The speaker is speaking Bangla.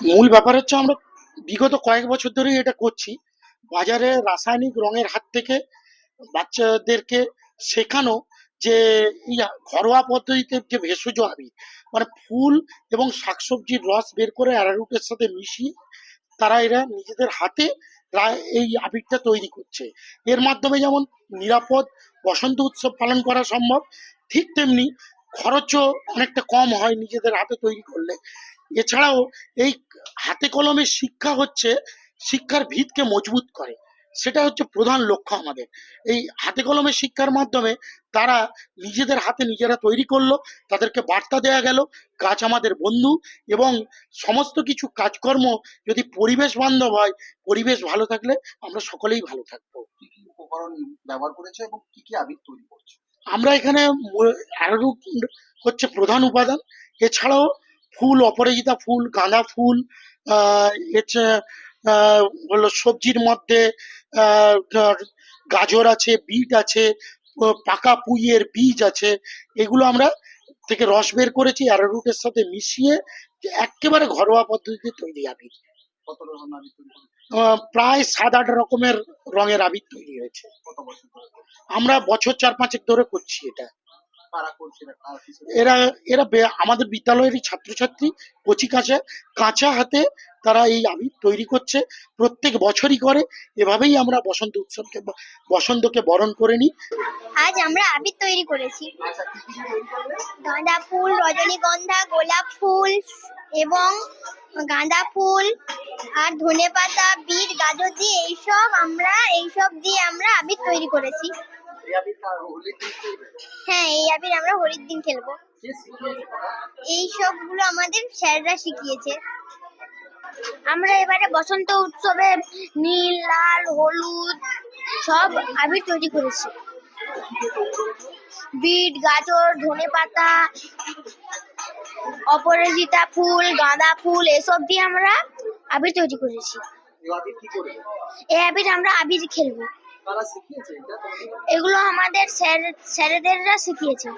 মূল ব্যাপার হচ্ছে আমরা বিগত কয়েক বছর ধরেই এটা করছি। বাজারে রাসায়নিক রঙের হাত থেকে বাচ্চাদেরকে শেখানো যে ঘরোয়া পদ্ধতিতে যে ভেষজ আবির মানে ফুল এবং শাকসবজির রস বের করে অ্যারারুটের সাথে মিশিয়ে তারা এরা নিজেদের হাতে এই আবিরটা তৈরি করছে। এর মাধ্যমে যেমন নিরাপদ বসন্ত উৎসব পালন করা সম্ভব, ঠিক তেমনি খরচও অনেকটা কম হয় নিজেদের হাতে তৈরি করলে। এছাড়াও এই হাতে কলমে শিক্ষা হচ্ছে শিক্ষার ভিতকে মজবুত করে। সেটা হচ্ছে প্রধান লক্ষ্য আমাদের। এই হাতে কলমে শিক্ষার মাধ্যমে তারা নিজেদের হাতে নিজেরা তৈরি করল তাদেরকে বার্তা দেয়া গেল গাছ আমাদের বন্ধু এবং সমস্ত কিছু কাজকর্ম যদি পরিবেশ বান্ধব হয় পরিবেশ ভালো থাকলে আমরা সকলেই ভালো থাকব। কি কি উপকরণ ব্যবহার করেছে এবং কি কি আবির তৈরি করছে? আমরা এখানে অ্যারারুট হচ্ছে প্রধান উপাদান। এছাড়াও ফুল অপরাজিতা ফুল গাঁদা ফুল আহ, হলো সবজির মধ্যে গাজর আছে বিট আছে পাকা পুইয়ের বীজ আছে এগুলো আমরা থেকে রস বের করেছি অ্যারারুটের সাথে মিশিয়ে একেবারে ঘরোয়া পদ্ধতিতে তৈরি আবির। প্রায় সাত আট রকমের রঙের আবির তৈরি হয়েছে? আমরা বছর চার পাঁচেক ধরে করছি এটা। এরা এরা আমাদের বিদ্যালয়েরই ছাত্রছাত্রী কচি কাঁচা কাঁচা হাতে তারা এই আবির তৈরি করছে। প্রত্যেক বছরই করে। এভাবেই আমরা বসন্ত উৎসবকে বসন্তকে বরণ করে নিই। আজ আমরা আবির তৈরি করেছি। আচ্ছা গাঁদা ফুল রজনীগন্ধা গোলাপ ফুল এবং গাঁদা ফুল আর ধনেপাতা বিট গাজর দিয়ে এইসব আমরা এইসব দিয়ে আমরা আবির তৈরি করেছি। হ্যাঁ এই আবির আমরা হোলির দিন খেলব। এই সবগুলো আমাদের স্যাররা শিখিয়েছে। আমরা এবারে বসন্ত উৎসবে নীল, লাল, হলুদ সব আবির তৈরি করেছি। বিট, গাজর ধনেপাতা অপরাজিতা ফুল, গাঁদা ফুল, এসব দিয়ে আমরা আবির তৈরি করেছি। এই আবির আমরা আবির খেলব। এগুলো আমাদের স্যার স্যারেদেররা শিখিয়েছে।